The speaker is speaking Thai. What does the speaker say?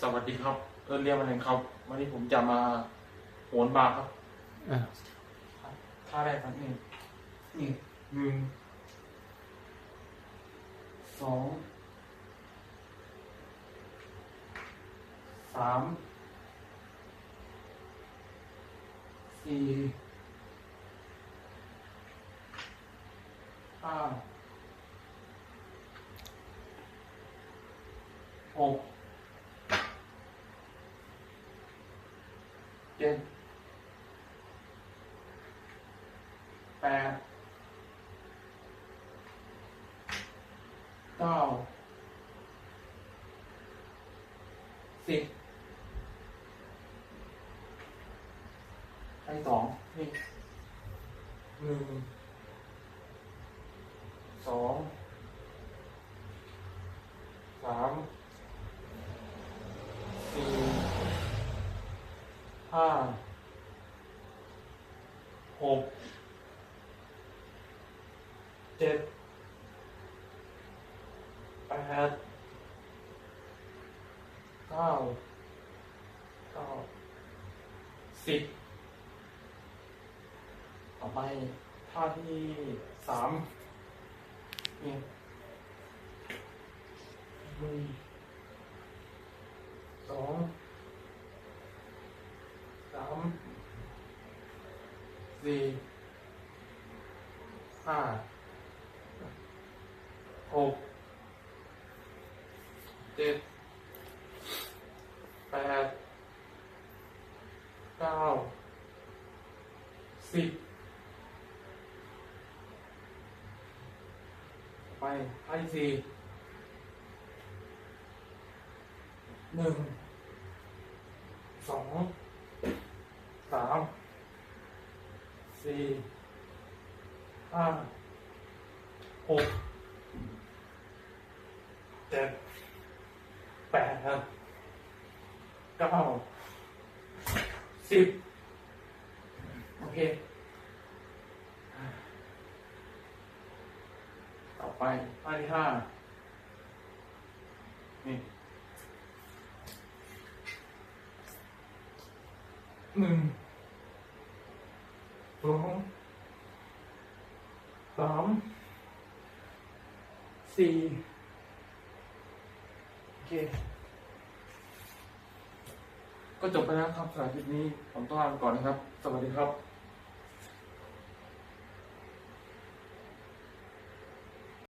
สวัสดีครับ เอิร์เรียมาแรงครับ วันนี้ผมจะมาโหนบาร์ครับอ่าท่าแรกครับนี่นี่หนึ่งสองสามสี่ห้าหก เจ็ดแปดเก้าสิบให้สองนี่หนึ่งสองสามสี่ ห้าหกเจ็ดแปดเก้าเก้าสิบต่อไปท่าที่สามนี่หนึ่งสองสาม สี่ห้าหกเจ็ดแปดเก้าสิบไปท่าที่สี่หนึ่งสองสาม สี่ห้าหกเจ็ดแปดครับเก้าสิบโอเค ต่อไปท่าที่ห้านี่หนึ่ง สองสามสี่โอเค ก็จบไปแล้วครับสำหรับคลิปนี้ผมต้องลาไปก่อนนะครับ สวัสดีครับ